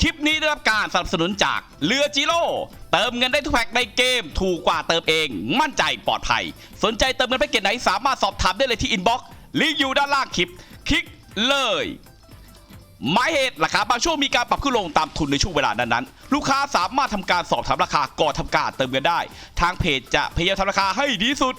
คลิปนี้ได้รับการสนับสนุนจากเรือจิโร่เติมเงินได้ทุกแพ็กในเกม ถูกกว่าเติมเอง มั่นใจปลอดภัย สนใจเติมเงินแพ็กเกจไหนสามารถสอบถามได้เลยที่อินบ็อกซ์ลิงก์อยู่ด้านล่างคลิป คลิกเลยหมายเหตุราคาบางช่วงมีการปรับขึ้นลงตามทุนในช่วงเวลานั้นๆ ลูกค้าสามารถทำการสอบถามราคาก่อนทำการเติมเงินได้ ทางเพจจะพยายามทำราคาให้ดีสุด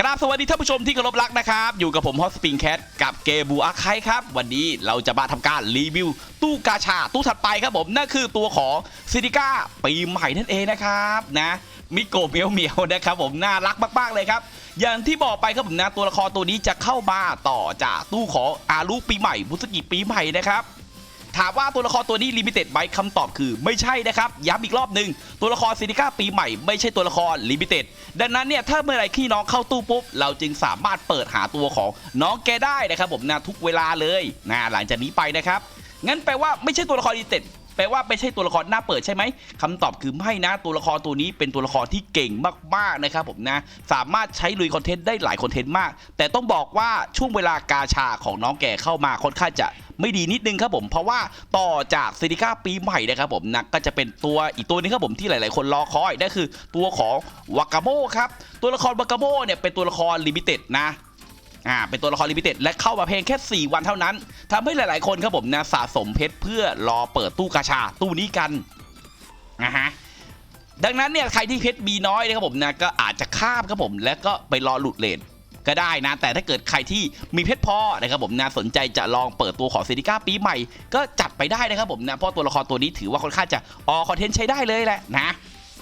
กราบสวัสดีท่านผู้ชมที่เคารพรักนะครับ อยู่กับผมฮอสปริงแคทกับเกบูอาไคครับ วันนี้เราจะมาทำการรีวิว ตู้กาชาตู้ถัดไปครับผม นั่นคือตัวของซิติก้าปีใหม่นั่นเองนะครับนะมิโกะเมียวเมียวนะครับผมน่ารักมากๆเลยครับ อย่างที่บอกไปครับผมนะตัวละครตัวนี้จะเข้ามาต่อจากตู้ของอารุปีใหม่บุสกิปีใหม่นะครับ ถามว่าตัวละครตัวนี้ลิมิเต็ดไหมคำตอบคือไม่ใช่นะครับย้ำอีกรอบหนึ่งตัวละครซินิก้าปีใหม่ไม่ใช่ตัวละครลิมิเต็ดดังนั้นเนี่ยถ้าเมื่อไรที่น้องเข้าตู้ปุ๊บ เราจึงสามารถเปิดหาตัวของน้องแกได้นะครับผมนะทุกเวลาเลยนะหลังจากนี้ไปนะครับงั้นแปลว่าไม่ใช่ตัวละครลิมิเต็ด แปลว่าไม่ใช่ตัวละครหน้าเปิดใช่ไหมคำตอบคือไม่นะตัวละครตัวนี้เป็นตัวละครที่เก่งมากๆนะครับผมนะสามารถใช้ลุยคอนเทนต์ได้หลายคอนเทนต์มาก แต่ต้องบอกว่าช่วงเวลากาชาของน้องแก่เข้ามาค่อนข้างจะไม่ดีนิดนึงครับผมเพราะว่าต่อจากซินิก้าปีใหม่นะครับผมนะก็จะเป็นตัวอีกตัวนึงครับผมที่หลาย ๆ คนรอคอยนั่นคือตัวของวากาโมครับตัวละครวากาโมเนี่ยเป็นตัวละครลิมิเต็ดนะ อ่าเป็นตัวละครลิมิเต็ดและเข้ามาเพียงแค่ 4 วันเท่านั้นทำให้หลายๆคนครับผมนะสะสมเพชรเพื่อรอเปิดตู้กาชาตู้นี้กันนะฮะดังนั้นเนี่ยใครที่เพชรมีน้อยนะครับผมนะก็อาจจะข้ามครับผม แล้วก็ไปรอหลุดเลนก็ได้นะ แต่ถ้าเกิดใครที่มีเพชรพอนะครับผมนะสนใจจะลองเปิดตัวของเซนิก้าปีใหม่ ก็จัดไปได้นะครับผมนะเพราะตัวละครตัวนี้ถือว่าค่อนข้างจะออคอนเทนต์ใช้ได้เลยแหละนะ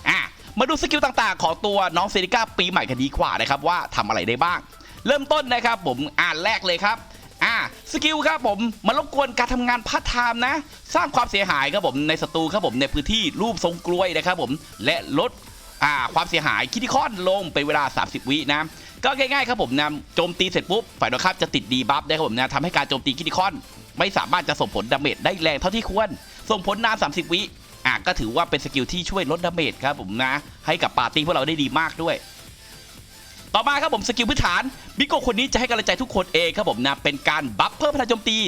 อะมาดูสกิลต่างๆ ของตัวน้องเซนิก้าปีใหม่กันดีกว่านะครับว่าทำอะไรได้บ้าง เริ่มต้นนะครับผมอ่านแรกเลยครับอ่าสกิลครับผมมารบกวนการทำงานพาร์ทไทม์นะ สร้างความเสียหายครับผมในศัตรูครับผมในพื้นที่รูปทรงกล้วยนะครับผมและลดอ่าความเสียหายคิติคอนลงเป็นเวลา 30 วินะก็ง่ายๆครับผมนะโจมตีเสร็จปุ๊บฝ่ายตรงข้ามจะติดดีบัฟได้ครับผมนะทำให้การโจมตีคิติคอน ไม่สามารถจะส่งผลดาเมจได้แรงเท่าที่ควร ส่งผลนาน 30 วิอะก็ถือว่าเป็นสกิลที่ช่วยลดดาเมจครับผมนะ ให้กับปาร์ตี้พวกเราได้ดีมากด้วย ต่อมาครับผมสกิลพื้นฐานบิโกคนนี้จะให้กำลังใจทุกคนเองครับผมนะเป็นการบัฟเพิ่มพลังโจมตี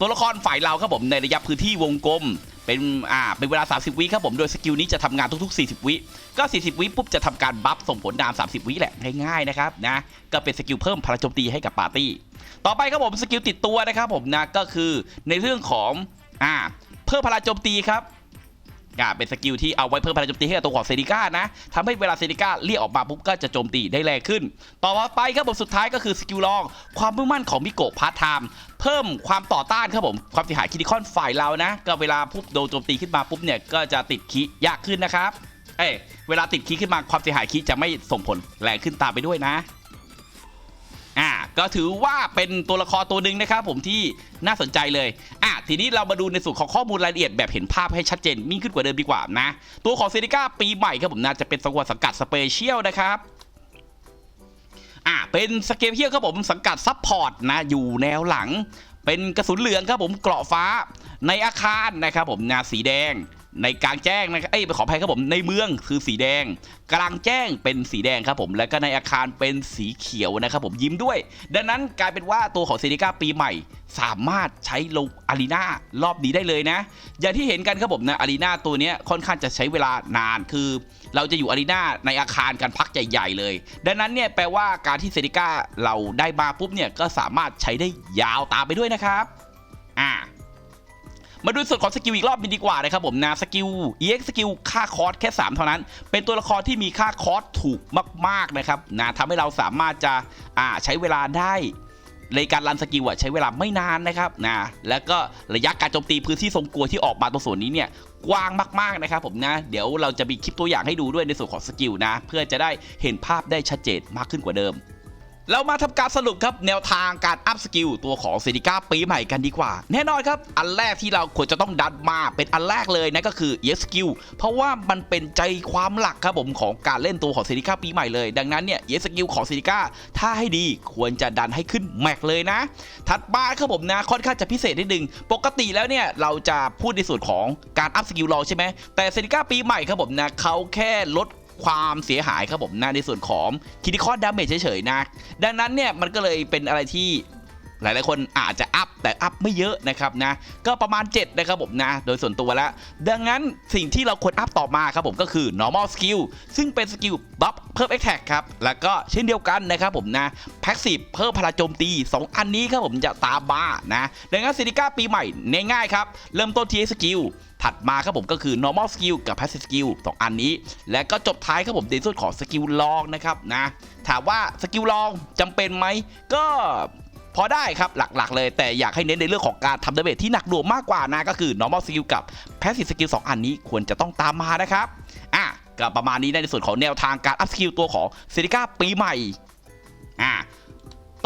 ตัวละครฝ่ายเราครับผมในระยะพื้นที่วงกลมเป็นอ่าเป็นเวลา 30 วิครับผมโดยสกิลนี้จะทำงานทุก ๆ 40 วิ ก็ 40 วิปุ๊บจะทำการบัฟส่งผลนาน30 วิแหละง่ายๆนะครับนะก็เป็นสกิลเพิ่มพลังโจมตีให้กับปาร์ตี้ ต่อไปครับผมสกิลติดตัวนะครับผมนะก็คือในเรื่องของอ่าเพิ่มพลังโจมตีครับ อ่าเป็นสกิลที่เอาไว้เพิ่มพลังโจมตีให้กับตัวของเซนิก้านะทำให้เวลาเซนิก้าเรียกออกมาปุ๊บก็จะโจมตีได้แรงขึ้น ต่อไปครับผมสุดท้ายก็คือสกิลลอง ความมุ่งมั่นของมิโกะพาร์ทไทม์เพิ่มความต่อต้านครับผมความเสียหายคิดิคอนฝ่ายเรานะ ก็เวลาปุ๊บโดนโจมตีขึ้นมาปุ๊บเนี่ยก็จะติดคิยากขึ้นนะครับเอ้ยเวลาติดคีขึ้นมาความเสียหายคีจะไม่ส่งผลแรงขึ้นตามไปด้วยนะ ก็ถือว่าเป็นตัวละครตัวหนึ่งนะครับผมที่น่าสนใจเลยอะทีนี้เรามาดูในส่วนของข้อมูลรายละเอียดแบบเห็นภาพให้ชัดเจนมิ่งขึ้นกว่าเดิมดีกว่านะ ตัวของเซนิก้าปีใหม่ครับผมน่าจะเป็นสังกัดสังกัดสเปเชียลนะครับอะเป็นสเกลเฮียครับผมสังกัดซับพอร์ตนะอยู่แนวหลัง เป็นกระสุนเหลืองครับผมเกราะฟ้าในอาคารนะครับผมนาสีแดง ในกลางแจ้งนะครับเอ้ยขออภัยครับผมในเมืองคือสีแดง กลางแจ้งเป็นสีแดงครับผม แล้วก็ในอาคารเป็นสีเขียวนะครับผมยิ้มด้วย ดังนั้นกลายเป็นว่าตัวของเซนิก้าปีใหม่ สามารถใช้ลงอารีนารอบนี้ได้เลยนะ อย่างที่เห็นกันครับผมนะอารีนาตัวนี้ค่อนข้างจะใช้เวลานานคือ เราจะอยู่อารีนาในอาคารกันพักใหญ่ๆเลย ดังนั้นเนี่ยแปลว่าการที่เซนิก้าเราได้มาปุ๊บเนี่ยก็สามารถใช้ได้ยาวตามไปด้วยนะครับ มาดูส่วนของสกิลอีกรอบนึงดีกว่านะครับผมนะสกิล EX สกิลค่าคอร์สแค่ 3 เท่านั้น เป็นตัวละครที่มีค่าคอร์สถูกมากๆนะครับนะทำให้เราสามารถจะอ่าใช้เวลาได้ในการรันสกิลอะใช้เวลาไม่นานนะครับนะแล้วก็ระยะการโจมตีพื้นที่ทรงกลัวที่ออกมาตรงส่วนนี้เนี่ยกว้างมากๆนะครับผมนะเดี๋ยวเราจะมีคลิปตัวอย่างให้ดูด้วยในส่วนของสกิลนะ เพื่อจะได้เห็นภาพได้ชัดเจนมากขึ้นกว่าเดิม เรามาทำการสรุปครับแนวทางการอัพสกิลตัวของเซนิก้าปีใหม่กันดีกว่า แน่นอนครับ อันแรกที่เราควรจะต้องดันมาเป็นอันแรกเลยนั่นก็คือ EX skill เพราะว่ามันเป็นใจความหลักครับผมของการเล่นตัวของเซนิก้าปีใหม่เลย ดังนั้นเนี่ย EX skill ของเซนิก้าถ้าให้ดีควรจะดันให้ขึ้นแม็กเลยนะ ถัดมาครับผมนะค่อนข้างจะพิเศษนิดนึงปกติแล้วเนี่ยเราจะพูดในส่วนของการอัพสกิลเราใช่ไหมแต่เซนิก้าปีใหม่ครับผมนะเขาแค่ลด ความเสียหายครับผมนะในส่วนของคิติคอนดาเมจเฉยๆนะ ดังนั้นเนี่ยมันก็เลยเป็นอะไรที่หลาย ๆ คนอาจจะอัพแต่อัพไม่เยอะนะครับนะ ก็ประมาณ 7 นะครับผมนะ โดยส่วนตัวแล้ว ดังนั้นสิ่งที่เราควรอัพต่อมาครับผมก็คือ normal skill ซึ่งเป็นสกิลบัฟเพิ่ม attack ครับ แล้วก็เช่นเดียวกันนะครับผมนะ passive เพิ่มพลังโจมตี 2 อันนี้ครับผมจะตามมานะ ดังนั้นซินิก้าปีใหม่ง่าย ๆ ครับ เริ่มต้นที่สกิล ถัดมาครับผมก็คือ normal skill กับ passive skill สองอันนี้ และก็จบท้ายครับผมในส่วนของสกิลลองนะครับนะถามว่าสกิลลองจำเป็นไหมก็พอได้ครับหลักๆ เลยแต่อยากให้เน้นในเรื่องของการทำดาเมจที่หนักหน่วงมากกว่านะ ก็คือ normal skill กับ passive skill สองอันนี้ควรจะต้องตามมานะครับอะก็ประมาณนี้ในส่วนของแนวทางการอัพสกิลตัวของเซริก้าปีใหม่อะ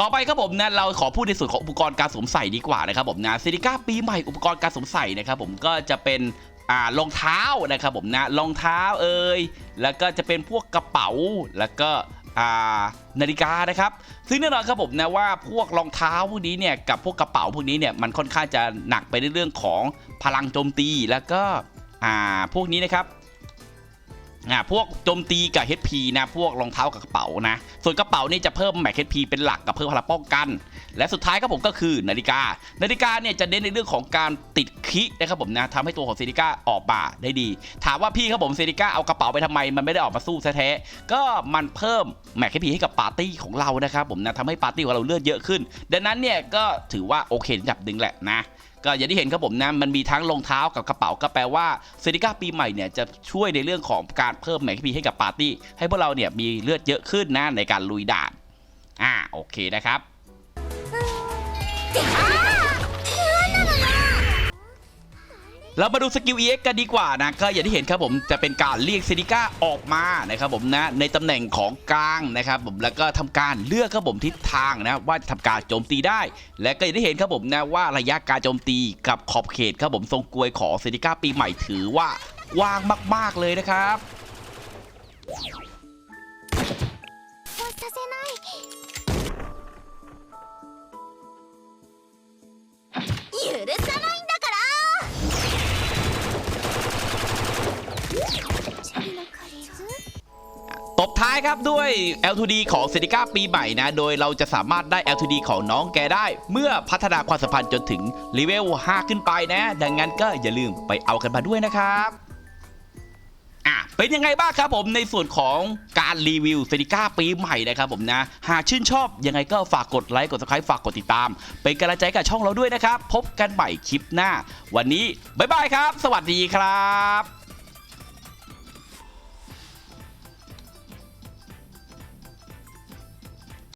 ต่อไปครับผมนะเราขอพูดในส่วนของอุปกรณ์การสวมใส่ดีกว่านะครับผมนะซิลิก้าปีใหม่อุปกรณ์การสวมใส่นะครับผมก็จะเป็นอ่ารองเท้านะครับผมนะรองเท้าเอ่ยแล้วก็จะเป็นพวกกระเป๋าแล้วก็อ่านาฬิกานะครับซึ่งแน่นอนครับผมนะว่าพวกรองเท้าพวกนี้เนี่ยกับพวกกระเป๋าพวกนี้เนี่ยมันค่อนข้างจะหนักไปในเรื่องของพลังโจมตีแล้วก็อ่าพวกนี้นะครับ อ่าพวกโจมตีกับ HP นะ พวกรองเท้ากับกระเป๋านะ ส่วนกระเป๋านี่จะเพิ่มแม็ก HP เป็นหลักกับเพิ่มพลังป้องกัน และสุดท้ายครับผมก็คือนาฬิกา นาฬิกาเนี่ยจะเน้นในเรื่องของการติดคินะครับผมนะทำให้ตัวของเซนิก้าออกมาได้ดี ถามว่าพี่ครับผมเซนิก้าเอากระเป๋าไปทำไม มันไม่ได้ออกมาสู้แท้ๆก็มันเพิ่มแม็ก HP ให้กับปาร์ตี้ของเรานะครับผมนะทำให้ปาร์ตี้ของเราเลือดเยอะขึ้น ดังนั้นเนี่ยก็ถือว่าโอเคระดับหนึ่งแหละนะก็อย่างที่เห็นครับผมนะมันมีทั้งรองเท้ากับกระเป๋าก็แปลว่าเซนิก้าปีใหม่เนี่ยจะช่วยในเรื่องของการเพิ่มแม็กพีให้กับปาร์ตี้ให้พวกเราเนี่ยมีเลือดเยอะขึ้นนะในการลุยด่านอ่าโอเคนะครับ เรามาดูสกิล EX กันดีกว่านะก็อย่างที่เห็นครับผมจะเป็นการเรียกเซนิก้าออกมานะครับผมนะในตำแหน่งของกลางนะครับผมแล้วก็ทำการเลือกครับผมทิศทางนะว่าจะทำการโจมตีได้ และก็อย่างที่เห็นครับผมนะว่าระยะการโจมตีกับขอบเขตครับผมทรงกลวยของเซนิก้าปีใหม่ถือว่ากว้างมาก ๆเลยนะครับ บท้ายครับด้วย L2D ของเซนิก้าปีใหม่นะ โดยเราจะสามารถได้ L2D ของน้องแกได้ เมื่อพัฒนาความสัมพันธ์จนถึงเลเวล 5 ขึ้นไปนะ ดังนั้นก็อย่าลืมไปเอากันมาด้วยนะครับอะเป็นยังไงบ้างครับผมในส่วนของการรีวิวเซนิก้าปีใหม่นะครับผมนะ หากชื่นชอบยังไงก็ฝากกดไลค์กด subscribe ฝากกดติดตาม เป็นกำลังใจกับช่องเราด้วยนะครับ พบกันใหม่คลิปหน้า วันนี้ บ๊ายบายครับ สวัสดีครับ